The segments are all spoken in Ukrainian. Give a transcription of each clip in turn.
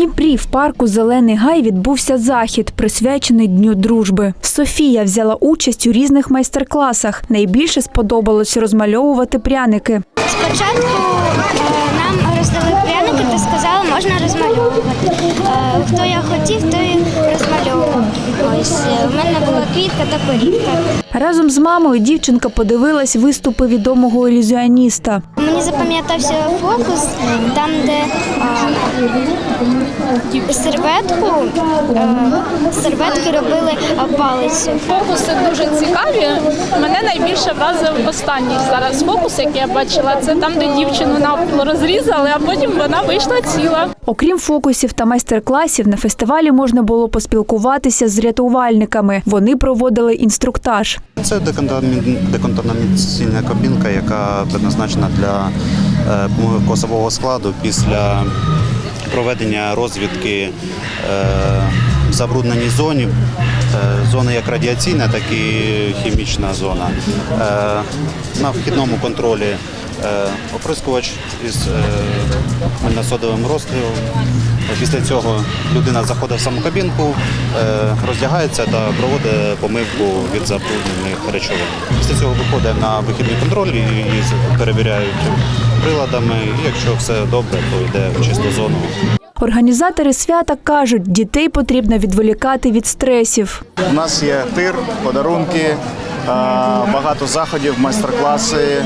Дніпрі в парку Зелений гай відбувся захід, присвячений Дню дружби. Софія взяла участь у різних майстер-класах. Найбільше сподобалось розмальовувати пряники. Спочатку е, нам роздали пряники та сказали, можна розмальовувати. Е, Хто я хотів, той розмальовував. Ось е, в мене була квітка та корівка. Разом з мамою дівчинка подивилась виступи відомого ілюзіоніста. Мені запам'ятався фокус, там, де а, серветку, а, серветки робили палицю. Фокуси дуже цікаві. Мене найбільше вразив останній зараз фокус, який я бачила. Це там, де дівчину навпіл розрізали, а потім вона вийшла ціла. Окрім фокусів та майстер-класів, на фестивалі можна було поспілкуватися з рятувальниками. Вони проводили інструктаж. Це деконтамі- деконтамінаційна кабінка, яка предназначена для е, косового складу після проведення розвідки е, в забрудненій зоні. Е, Зона як радіаційна, так і хімічна зона. На вхідному контролі оприскувач із е, содовим розстрілом. Після цього людина заходить в саму кабінку, е, роздягається та проводить помивку від забруднених речовин. Після цього виходить на вихідний контроль і її перевіряють приладами. І якщо все добре, то йде в чисту зону. Організатори свята кажуть, дітей потрібно відволікати від стресів. У нас є тир, подарунки, багато заходів, майстер-класи,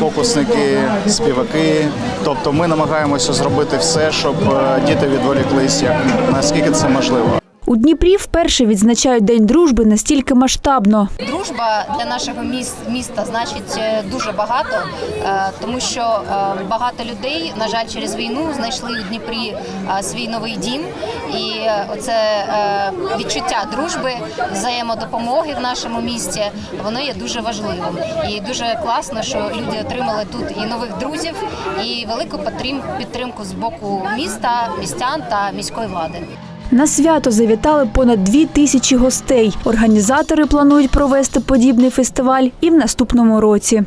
фокусники, співаки. Тобто ми намагаємося зробити все, щоб е, діти відволіклись, наскільки це можливо. У Дніпрі вперше відзначають День дружби настільки масштабно. Дружба для нашого міс- міста значить е, дуже багато, е, тому що е, багато людей, на жаль, через війну знайшли у Дніпрі свій новий дім. І е, оце е, відчуття дружби, взаємодопомоги в нашому місті, воно є дуже важливим. І дуже класно, що люди отримали тут і нових друзів, і велику підтримку з боку міста, містян та міської влади. На свято завітали понад дві тисячі гостей. Організатори планують провести подібний фестиваль і в наступному році.